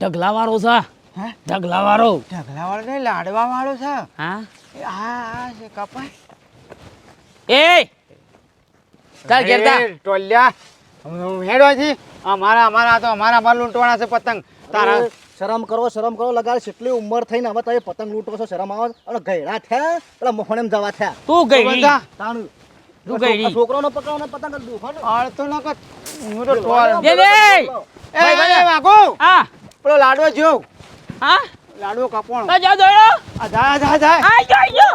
ઢગલા વાળો છે. હે? ઢગલા વાળો ઢગલા વાળો નહીં લાડવા વાળો છે. હા? હા છે કપાય એ! ચાલ ગેરતા ટોલ્યા. હેડો છી અમારા અમારા તો અમારા અમારા લૂંટવાના છે પતંગ. તારા શરમ કરો શરમ કરો. લગાડ કેટલી ઉંમર થઈને હવે તમે પતંગ લૂંટો છો શરમ આવે અને ગયડા થયા. પેલા મોહણેમ જવા થયા. તું ગઈ બધા તાણું. તું ગઈ પકડો ને પતંગ દુખો ને. અડતો ન કર હું તો ટોલ. દે દે એ વાગો હા. પેલો લાડવો જો હા? લાડવો કપોણો જા દોડો આ જા જા જા. આઈ ગયો આઈ ગયો.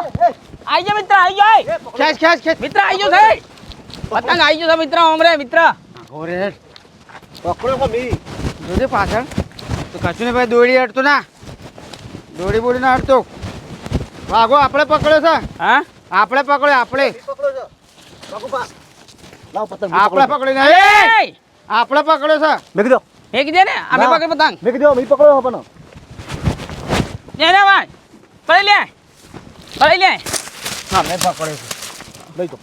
આઈ ગયો મિત્ર આઈ ગયો ખેંચ ખેંચ ખેંચ. મિત્ર આઈ ગયો થઈ પતંગ આઈ ગયો છે મિત્ર ઓમરે મિત્ર. ઓરે. પકડો કો બી. જોજે પાછળ. તો કશું ને ભાઈ દોડી અડતો ના. દોડી બોડી ના અડતો વાગો આપણે પકડ્યો છે. હા? આપણે પકડ્યો આપણે. આપણે પકડી એ! આપણે પકડ્યો છે. મેં કીધું એક દે ને અમે ના. પકડ પતંગ. મેં કીધું મી પકડો પણ. લે લે ભાઈ. પડી લે. પડી લે. હા મેં પકડ્યો છે. લઈ જો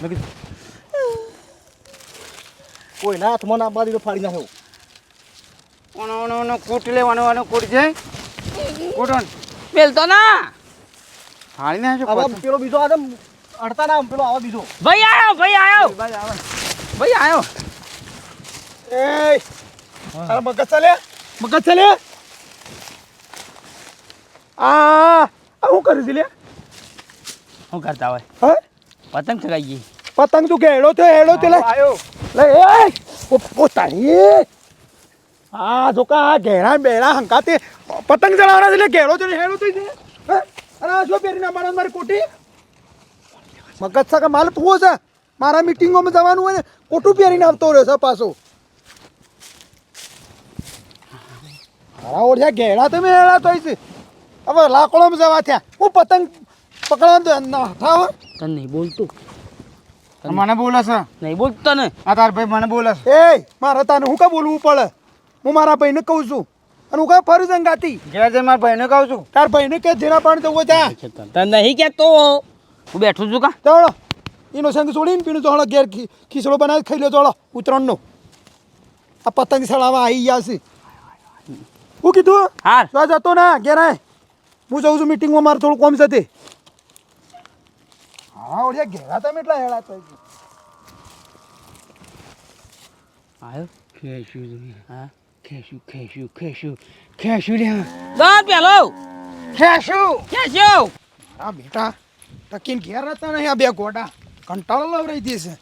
મેં કીધું કોઈ ના હાથમાં ના બાદી તો ફાડી નાખ્યો ઓનો ઓનો ઓનો કૂટ લેવાનો ઓનો કૂટ છે. કૂટણ પેલતો ના. ફાડી હવે પેલો બીજો આદમ અડતા ના પેલો આવો બીજો. ભાઈ આયો ભાઈ આયો. ભાઈ આયો. એ તારા મગજ ચાલે? મગજ ચાલે? આ આ હું કરી લે? શું કરતા હોય? હે? પતંગ ચગાઈ ગઈ. પતંગ તું ગેડો થયો હેડો તે લે. આયો લે એ પોતાની આ જોકા આ ઘેડા બેડા હંકાતે પતંગ ચડાવવાના છે એટલે ઘેડો તો હેડો છે હે? અને આ જો પહેરીને મારા મારી કોટી. મગજ સાકા માલ ફૂવો છે મારા મિટિંગોમાં જવાનું હોય ને કોટું પહેરીને આવતો રહ્યો છે પાછો. મારા ઓળખ્યા ઘેડા તમે હેડા તો છે. હવે લાકડોમાં જવા થયા. હું પતંગ પકડવા ના થાવ તને નહીં બોલતું. મને બોલે છે. નહીં બોલતો ને? આ તાર ભાઈ મને બોલે છે. એ મારે તને હું કા બોલવું પડે? હું મારા ભાઈને કહું છું. અને હું કા ફરું સંગાતી ઘેર જઈને મારા ભાઈને કહું છું. તાર ભાઈને કે જેના પાણી જવું ત્યાં તને નહીં તો હું બેઠું છું કા? ચાલો. એનો સંગ છોડીને પીણું ચોળો ઘેર ખીસડો બનાવી ખાઈ લો ચાલો ઉત્તરાયણનો આ પતંગ સળાવા આવી ગયા છે. હું કીધું હાર તો જતો ના ઘેર આય. હું જઉં છું મિટિંગમાં મારે થોડું કોમ છે તે. હા ઓળ્યા ઘેરા તમે એટલા હેડા થઈ ગયું. આવ્યો ખેશું હા. ખેશું ખેશું ખેશું ખેશું લે દોડ પેલો. ખેશું છો હા બેટા તકીન ઘેર હતા નહીં આ બે ગોડા. કંટાળો લવરાઈ દેશે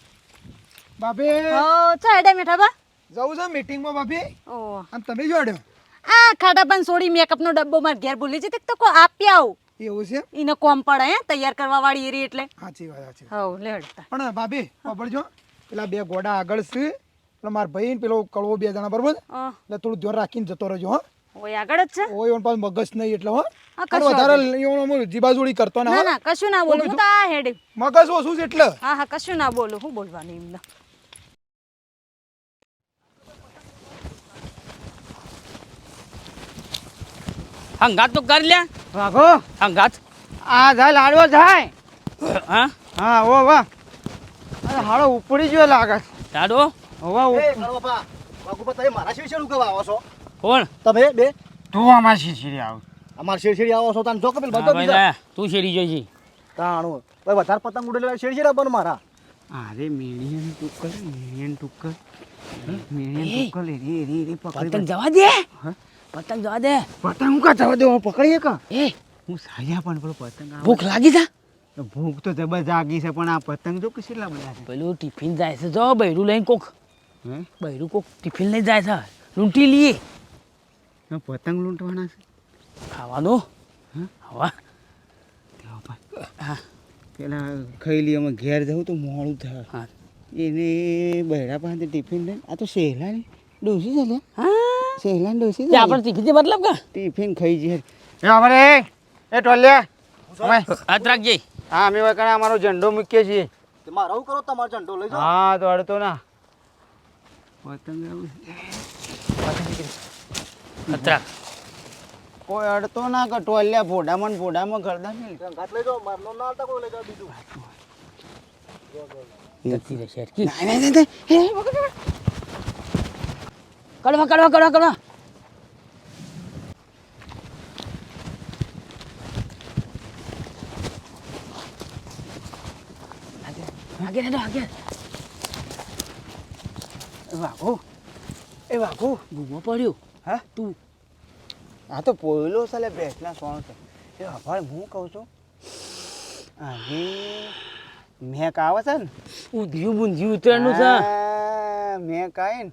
બાબે હો ચા એડા મેઠા બા. જવું છે મિટિંગમાં બાબી ઓ અને તમે જોડ્યો આ ખાડા પણ સોડી મેકઅપનો ડબ્બો માર ઘેર ભૂલી જતી તો કો આપી આવ. એવું છે? એને કોમ પડે હે તૈયાર કરવા વાળી એરી એટલે. સાચી વાત સાચી. હવ લેડતા પણ ભાભી ખબરજો પેલા બે ગોડા આગળ છે એટલે મારા ભાઈ ને પેલો કળવો બે જણા બરોબર? એટલે થોડું ધ્યાન રાખીને જતો રહેજો હો. ઓય આગળ જ છે? ઓય ઓન પાછું મગજ નહીં એટલે હો. હા, કશો વધારે એનો હું જીબાજોડી કરતો ના ના કશું ના બોલું હું તો આ હેડી. મગજ ઓછું છે એટલે. હા હા કશું ના બોલું હું બોલવાની એમને હંગાત તો કરી લે. વાઘો હંગાત. આ જાય લાડવો જાય. હા? હા ઓ વાહ અરે હાડો ઉપડી ગયો લાગે લાડવો? હવે કળવાપા, બાપુપા, તમે મારા શેરશેર ઉગવા આવો છો. કોણ? તમે બે? તું અમાર શીશી આવ. અમાર શેરશેરી આવો છો તાન જો કપિલ બધો બીજા તું શેરી જોઈ છી તાણું. ભાઈ વધારે પતંગ ઉડેલા શેરશેર બન મારા. અરે મેણિયન ટુકલ મેણિયન ટુકલ મેણિયન ટુકલ રે રે રે પકડી પતંગ જવા દે? પતંગ જવા દે. પતંગ હું કા જવા દે પકડીએ કા? એ હું સાયા પણ પેલો પતંગ ભૂખ લાગી જા ભૂખ તો જબર જાગી છે પણ આ પતંગ જો કેટલા બધા છે? પેલું ટિફિન જાય છે જો બૈરું લઈને કોક. હે? બૈરું કોક ટિફિન લઈ જાય છે. લૂંટી લઈએ. પતંગ લૂંટવાના છે? ખાવાનું? હે? હવા? હા. પેલા ખાઈ લઈએ અમે ઘેર જવું તો મોડું થાય. હા. એને બૈરા પાસે ટિફિન લઈને આ તો સહેલાની ડોસી છે હા. સહેલાની ડોસી તે આપણે ટિફિન જે મતલબ કે ટિફિન ખાઈ જઈએ એ અમારે એ ટોલ્યા અમે હાથ રાખજે હા અમે વખણે અમારો ઝંડો મૂકીએ છીએ તે મારા હું કરો તમારો ઝંડો લઈ જાઓ હા તો અડતો ના પતંગ આવું કોઈ અડતો ના કે ટોલ્યા ફોડામાં ફોડામાં કરતા ને ઘાટ લઈ જાઓ મારનો ના આવતા કોઈ લઈ જાઓ બીજું જતી રહેશે ના, ના, ના, કાઢવા કાઢવા કાઢવા કાઢવા આગે ને એ વાઘો ભૂમો પડ્યો. હા? તું. આ તો પોયલો સાલે ભેંસના સોણ છે. એ હવાળ હું કહું છું? આગે મેક આવે છે ને? ઊંધિયું બૂંધિયું ઉતરેલું છે. મેક આવે ને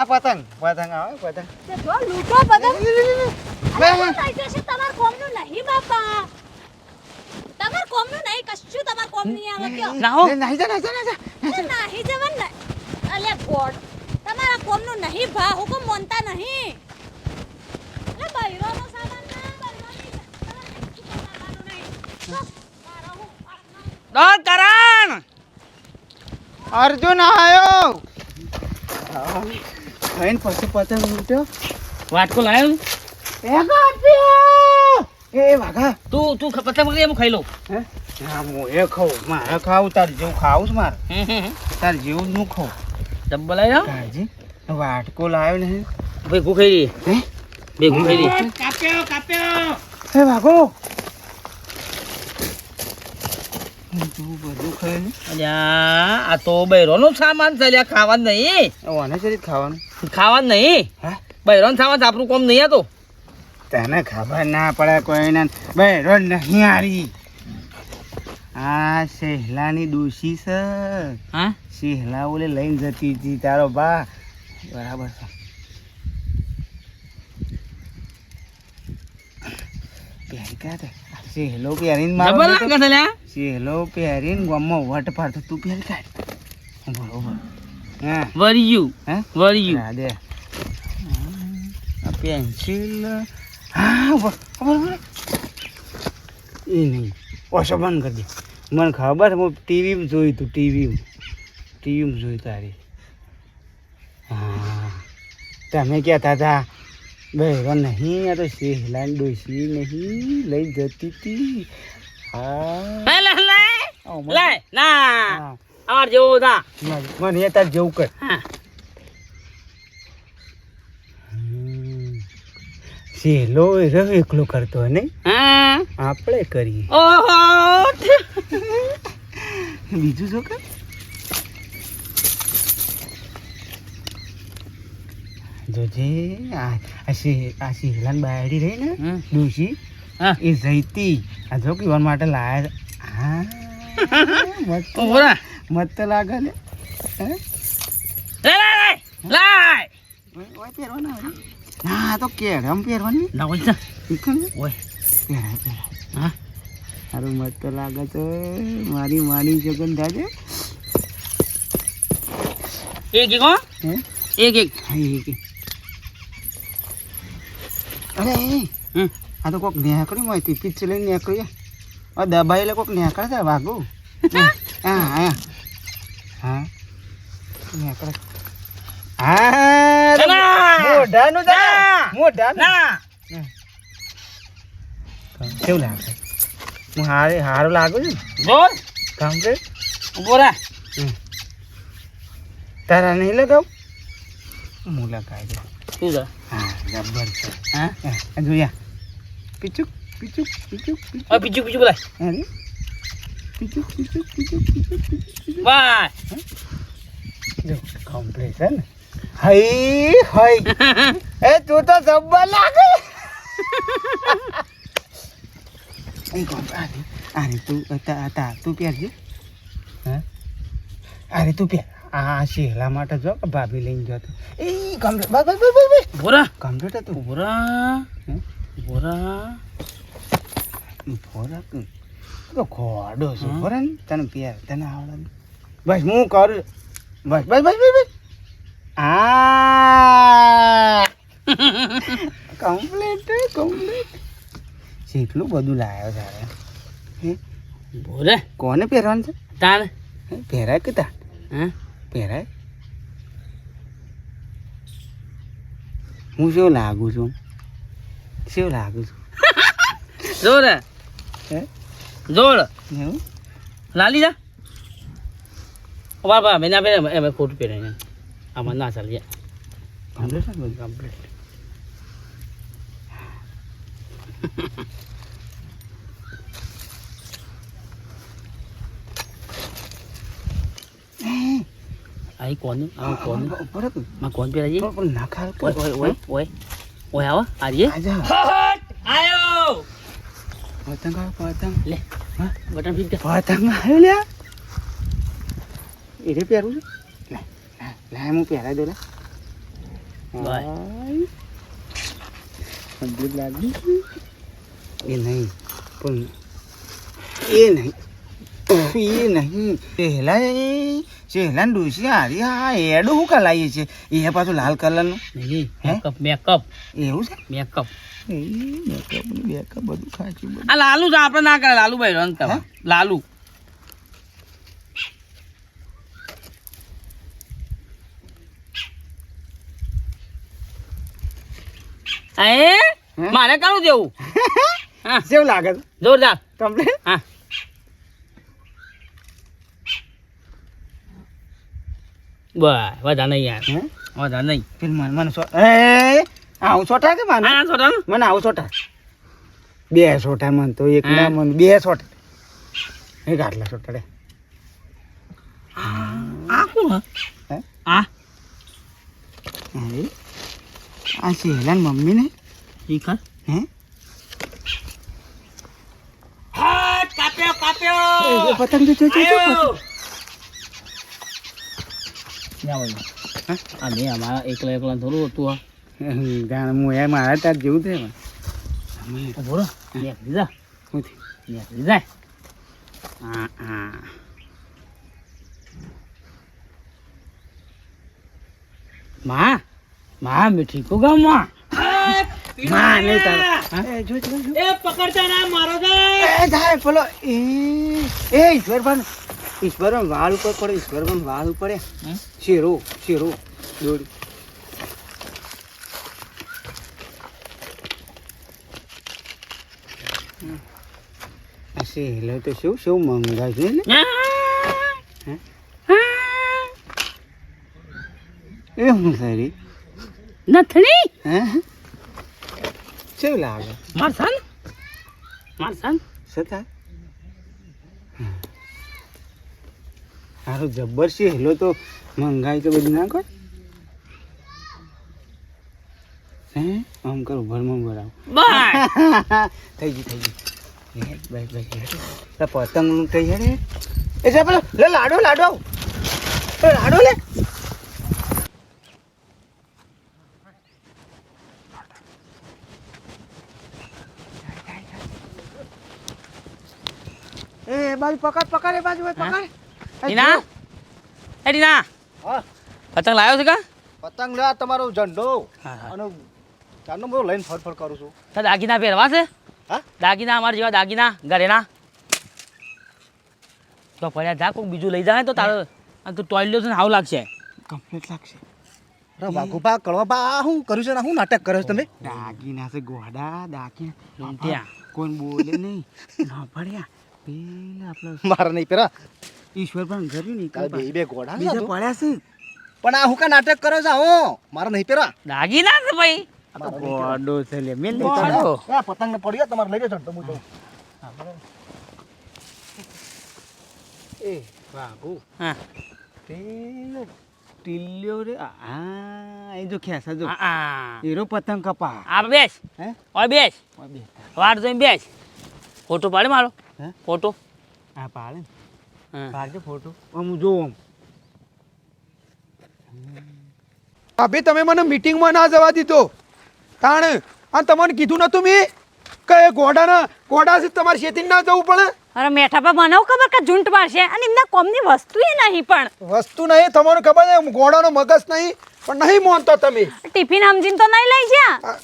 આ પતંગ પતંગ આવે પતંગ. જો લૂટો પતંગ. તમાર કોમનું નહીં બાપા. તમાર કોમનું નહીં કશું તમાર કોમ નહીં આવે કયો. ના હો એ જા નહીં જા નહીં જા. નહીં જવન અલે ગોડ તમારા કોમનું નહીં ભા. હુકમ મોનતા નહીં. અલે બૈરોનો સામાન ના બૈરોની નહીં. નહીં હું ડોર કરણ! અર્જુન આવ્યો ખાઈને પછી પતંગ ઉઠ્યો વાટકો લાવ્યો એ કાપ્યો એ વાઘા. તું તું ખ- પતંગ પકડી એમ ખાઈ લઉં. હે? હા હું એ ખાઉં. મારે ખાવું તાર જેવું ખાવું છે મારે. તાર જેવું જ હું ખાઉં ડબ્બો લાવી જાઓ કાળજી વાટકો લાવ્યો નહીં ભેગું ખાઈ હે? ભેગું ખાઈ કાપ્યો કાપ્યો. હે વાઘો તું બધું ખાય ને અલ્યા આ તો બૈરોનો સામાન છે અલ્યા ખાવાનું નહીં. ઓને ચરી ખાવાનું? ખાવાનું નહીં? હા? બૈરોનો સામાન આપણું કોમ નહીં આ તો તને ખબર ના પડે કોઈને બૈરો નહીં હારી. આ શેહલાની દોશી છે. હા? શેહલા ઓલે લઈને જતી હતી તારો બા. બરાબર છે. પહેરી કાઢે સહેલો પહેરીને મારો લાગે છે અલ્યા સહેલો પહેરીને ગામમાં વટ પાડતો તું પહેરી કાઢ. બરોબર હા વરિયું. હે? વરિયું. ના દે. આ પેન્સિલ. હા બરોબર એ નહીં. ઓછો બંધ કરી દે. મને ખબર હું ટીવીમાં જોયું તું ટીવીમાં. ટીવીમાં જોયું તારી. હા. તમે કહેતા હતા બહેરો નહીં આ તો સહેલાન ડોસી નહીં લઈ જતી હતી મને- તાર જેવું કર. સહેલો એરો એકલો કરતો હોય નહીં? આપણે કરીએ. બીજું શું કર? જોજે આ શિહલાન બાયડી રહી ને. ડોશી હા એ જઈતી આ જો પીવા માટે લાયા હા મસ્ત મત તો લાગે ને લે લાય ઓય પહેરવાના. ના તો કેળમ પહેરવાની ના ઓય પહેરાય પહેરાય હા સારું મસ્ત લાગે તો મારી માની જગન દાદે એક એક હો એક એક હા એ કે અરે. આ તો કોક નેકળી માહિતી પીછે લઈને નેકળી આ દબાઈ લે કોક નેકળે છે વાગુ હા હા. હા. નેકળે. હા. મોઢાનું દા. મોઢાનું. ના. કેવું લાગે? હું હારે હારું લાગુ છું બોલ. કામ કે? બોરા તારા નહીં લગાવ? હું લગાવી દઉં. તું જા હા જબ્બર છે હા હા જોયા પીચુક પીચુક પીચુક પીચુક હવે બીજું બીજું બોલાય અરે પીચુક પીચુક પીચુક પીચુક પીચુક બાય જો કમ્પ્લીટ છે ને હઈ હઈ એ તું તો જબ્બર લાગે એ કોમ આરે આરે તું તા તા પહેરજે હા અરે તું પહેર આ શેલા માટે જો કે ભાભી લઈને જતો એ કમ્પ્યુટર બસ બસ બસ બસ હતું ઊભો રહે. હમ? ઊભો રહે. ફોરાક તો ખોડો છે. બોરા ને તને પહેર તને આવડે? બસ હું કરું. બસ બસ બસ બસ બસ. આ! કમ્પ્લીટ કમ્પ્લીટ કેટલું બધું લાવ્યો સારે ઊભો કોને પહેરવાનું છે? તાર પહેરાય કે તાર હા? પહેરાય હું શું લાગુ છું શું લાગુ છું જોર હે જોર એવું લાલી જા વાહ વાહ મેં ના પહેરે એમ ખોટું પહેરે છે આમાં ના ચાલે કમ્પ્લીટ છે બધું કમ્પ્લીટ કોણ પહેરે છે પણ પણ ના ખાય ઓય ઓય ઓય ઓય ઓય આવો આરીએ આજા આયો પતંગ પતંગ લે હા બટન ફીટ પતંગ આવ્યો લ્યા એ રે પહેરું છે લે લે, લે હું પહેરાઈ દઉં લે. કમ્પ્લીટ લાગી એ નહીં પણ એ નહીં એ નહીં પહેલા એ લંડુ ડોસી હારી હા એડું શું કલાઈએ છે? એ પાછું લાલ કલરનું. મેકઅપ મેકઅપ એવું છે? મેકઅપ મેકઅપ મેકઅપ બધું ખાચું આ લાલુ જ આપણે ના કરે લાલુ ભાઈ રન કરવા. લાલુ. મારે કરું જેવું. હા. કેવું લાગે છે? જોરદાર. કમ્પ્લીટ હા. બસ વધારે નહીં યાર હે વધારે નહીં પેલું મને મને સો એ આવું સોટા કે મને આ છોટા મને આવું સોટા બે સોટા મને તો એક ના મને બે સોટા એક આટલા સોટા રે આ કોણ હે? આ અરે આ સહેલા ને મમ્મી ને ઈ ખર હે કાપ્યો એ, કાપ્યો એ પતંગ જો જો જો, જો પતંગ. આ નહીં અમારા એકલા એકલા થોડું હતું આ હું એ મારા તાર જેવું છે બોલો નેક દીધા શું થયું? નેક હા હા. માં માં મીઠી કો ગામમાં માં? નહીં તારા. એ જો જો જો. એ પકડતા ના મારો છે એ જાય પેલો એ એ ઈશ્વરભાન ઈશ્વરભાન વાળ ઉપર પડે ઈશ્વરમાં વાળ ઉપર હમ? શેરો શેરો દોડી. સહેલો તો શું શું મંગા છે ને? એ હું સારી નથણી? હે? શું લાગે માર સન? સતા? સારું જબ્બર હેલો તો. મંગાઈ તો બધી ના કર હે? આમ કરું ભરમાં ભરાવ થઈ ગયું થઈ ગયું. બાય બાય પતંગ લૂંટાઈ હેડે એ છે પેલો લે લાડો લાડો એ લાડો લે. એ બાજુ પકડ પકડ એ બાજુ પકડ. રીના એ રીના હા પતંગ લાવ્યો છે કા? પતંગ લે તમારો ઝંડો. અને ચાનો બધો લઈને ફરફર કરું છું. તા દાગીના પહેરવા છે? હા? દાગીના અમારા જેવા દાગીના ઘરેના? તો પડ્યા જા કોઈક બીજું લઈ જાય તો તારો. આ તું ટોયલેટ છે ને હાવ લાગશે. કમ્પ્લીટ લાગશે. અરે વાઘુભા કળવાભા આ શું કર્યું છે ને? શું નાટક કર્યો છે તમે? દાગીના છે ગોડા દાગીના. કોઈ બોલે નહીં. ના પડ્યા પેલા આપણે મારા નહીં પેરા ઈશ્વર પણ કર્યું ને કાલે બે બે ઘોડા બીજા પડ્યા છે. પણ આ હું કા નાટક કરો છો? હો મારે નહીં પેરા દાગીના છે ભાઈ. ગોડો છે લે મેલ નહીં ચાલે. આ પતંગ ને પડ્યો તમારે લઈ જજો તો હું જાઉં. એ બાબુ હા. તે ટિલ્લ્યો રે. હા એ જો ખેસા જો. આ, આ એરો પતંગ કપા આ બેસ. હે? ઓય બેસ. ઓય બેસ. વાર જોઈ બેસ. ફોટો પાડે મારો. હે? ફોટો. આ પાડે પાડજો ફોટો. આમ જોઉં ભાભી તમે મને મીટિંગમાં ના જવા દીધો. તાણ આ તમને કીધું નતું મેં કે ગોડાના ગોડા ઘોડા તમારે શેતી ના જવું પડે? અરે મેઠા પર મને ખબર કે ઝૂંટ મારશે અને એમના કોમની વસ્તુ એ નહીં પણ. વસ્તુ નહીં તમારું ખબર છે ગોડાનો મગજ નહીં પણ નહીં માનતો તમે. ટિફિન સમજીને તો નહીં લઈ આ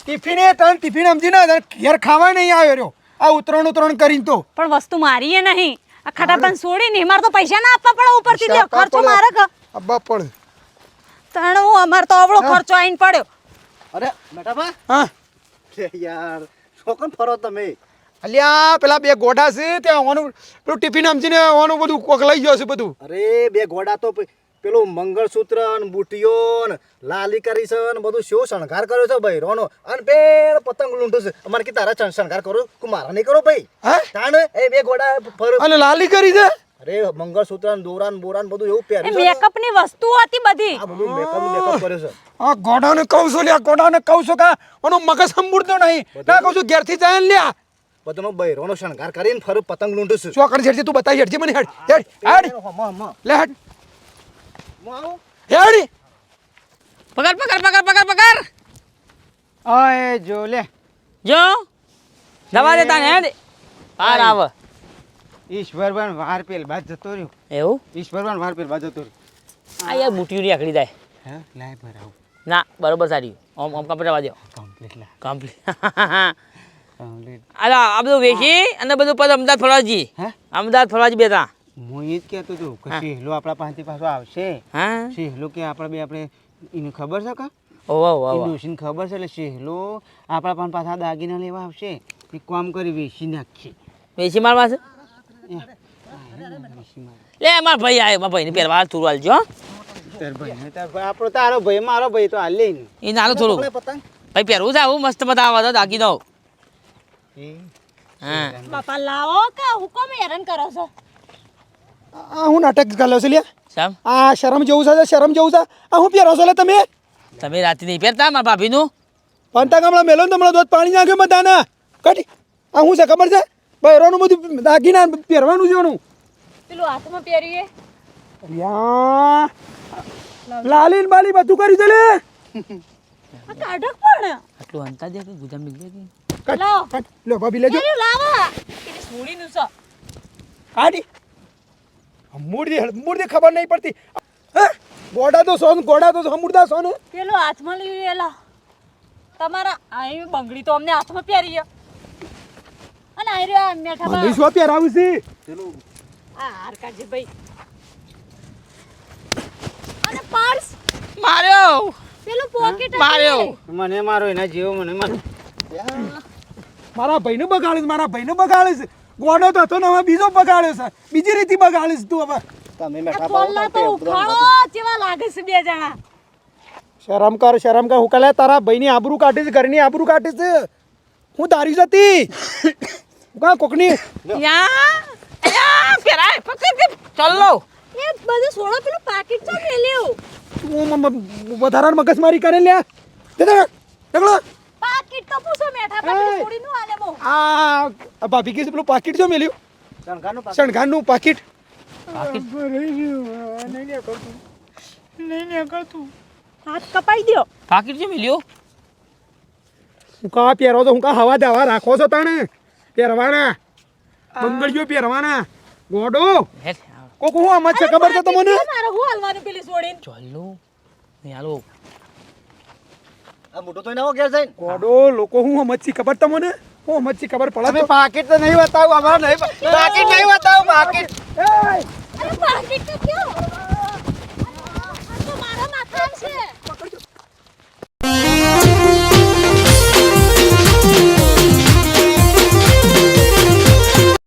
ટિફિન એ તને ટિફિન સમજીને તને ઘેર ખાવા નહીં આવ્યો રહ્યો. આ ઉતરણ ઉતરણ કરીને તો. પણ વસ્તુ મારી એ નહીં. આ ખટાપણ છોડી ને મારે તો પૈસા ના આપવા પડે ઉપરથી. લ્યો ખર્ચો મારે ક અબ્બા પણ તણ હું અમાર તો અવળો ખર્ચો આઈને પડ્યો. અરે બેટા હા. યાર શોકન ફરો તમે. અલ્યા પેલા બે ગોડા છે ત્યાં ઓનું પેલું ટિફિન સમજીને ઓનું બધું કોક લઈ ગયો છે બધું. અરે બે ગોડા તો પેલું મંગળસૂત્ર ને બુટીઓ ને લાલી કરી છે ને બધું શું શણગાર કર્યો છે ભાઈ રોનો. અને બે પતંગ લૂંટું છે. અમારે કે તારા શણ- શણગાર કરો કે મારા નહીં કરો ભાઈ. હે? તાણ એ બે ઘોડા ફરો અને લાલી કરી છે? અરે મંગળસૂત્ર ને દોરા ને બોરા ને બધું એવું પહેર્યું. મેકઅપની. વસ્તુ હતી બધી. આ બધું મેકઅપ મેકઅપ કર્યો છે. આ ગોડાને કહું છું લ્યા ગોડાને કહું છું કા ઓનો મગજ સંભળતો નહીં. ના કહું છું ઘેરથી જાય ને લ્યા. બધાનો બૈરોનો શણગાર કરીને ફરું પતંગ લૂંટું છું. છેડ છે તું બતાવી હેડજી મને હેડ. હેડ હેડ. લે હેડ. હું આવું હેડ પકડ પકડ પકડ પકડ પકડ. ઓય જો લે. જો. દવા દેતા ને હેડ પાર ઈશ્વર ઈશ્વરવાન વાર પેલ બાદ જતો રહ્યો. એવું? ઈશ્વરવાન વાર પેલ બાદ જતો રહ્યો. આ યાર બુટીઓની આકડી જાય. હે? લાય ભરાવ ના બરોબર સારી. ઓમ ઓમ કપડા વાજ્યો કમ્પ્લીટ લા. કમ્પ્લીટ કમ્પ્લીટ અલા આ બધું વેચી અને બધું પછી અમદાવાદ ફરવાજી હે? અમદાવાદ ફરવાજી બેતા હું એ જ કહેતો હતો કે. સહેલો આપણા પાસેથી પાછો આવશે. હા? સહેલો કે આપણે બે આપણે એને ખબર છે કે? ઓવા ઓવા એ ડોશીને ખબર છે એટલે સહેલો આપણા પાસે પાછા દાગીના લેવા આવશે. એ કામ કરી વેચી નાખશે વેચી માર પાસે એ, લે મારા ભાઈ આવ્યો મારા ભાઈને પહેરવા હાલ તુરવાલ જો તાર ભાઈ આપણો તારો ભાઈ મારો ભાઈ તો હાલ લઈને એ નાનું થોડું. ભાઈ પહેરવું છે આવું મસ્ત બધા દાગી દઉં હા. બાપા લાવો કે હુકમ હેરાન કરો છો? આ હું નાટક ગાલ્યો છે લ્યા. આ શરમ જેવું છે શરમ જેવું છે. આ હું પહેરો છો લે તમે? તમે રાતે નહીં પહેરતા મારા ભાભીનું? પંતા ગામડા મેલો ને દોત પાણી નાખ્યો બધાના. કટી. આ હું છે ખબર છે? બહેરોનું બધું દાગીના પહેરવાનું છે પેલું હાથમાં પહેરીએ. યા લાલીન બાલી બધું કરી દે લે. આ કાઢક પણ. આટલું અંતા દે કે ગુજામ મિલ દે કે? કટ, લાવો. ભાભી લેજો. પેલું લાવો. પેલી સોડીનું છે. કાઢી. મૂર્તિ મૂર્તિ ખબર નહીં પડતી. હે? ગોડા તો સોન ગોડા તો સમુરદા સોન પેલો હાથમાં લઈ લેલા તમારા અહીં બંગડી તો અમને હાથમાં પહેરીએ અને આ રહ્યો મેઠા મને બા શું પહેરાવું છે? પેલું આ હાર કાઢજે ભાઈ. અને પર્સ. માર્યો. પેલો પોકેટ માર્યો. મને મારો એના જેવો મને મારો. મારા ભાઈને બગાડીશ મારા ભાઈને બગાડીશ ગોડો તો હતો ને હવે બીજો બગાડ્યો છે બીજી રીતે બગાડીશ તું હવે તમે મેઠા કોલ્લા તો ઉખાડો જેવા લાગે છે બે જણા શરમ કર શરમ કર હું કલે તારા ભાઈની આબરૂ કાઢીશ ઘરની આબરૂ કાઢીશ હું તારી જતી કા કોકની યા યા પહેરાય પકડ કે ચલો એ બધું સોળો પેલું પાકીટ તો મેલ્યું તું વધારાની મગજમારી કરે લ્યા દે દે ઢગલો પાકીટ તો પૂછો મેઠા પર પેલું છોડીનું આલે બહુ. આ આ ભાભી કીધું પેલું પાકીટ જો મેલ્યું? શણગારનું પાક- શણગારનું પાકીટ. હાથ કપાઈ દ્યો. પાકીટ છે મિલ્યો? હું કા પહેરો તો હું કા હવા દવા રાખો છો તાણે? પહેરવાના. બંગડીઓ પહેરવાના. ગોડો. કોક હું આમાં છે ખબર છે તમને? મારો હું હાલવાનું પેલી છોડીને ચલો હાલો આ મોટો તો એના ઘેર જઈને કોડો લોકો હું મચ્છી ખબર તમને? હું મચ્છી ખબર પડે તમે પાકીટ તો નહીં બતાવું અમાર નહીં પાકીટ નહીં બતાવું પાકીટ. એ પાકીટ તો કયો? આ તો મારા માથા છે.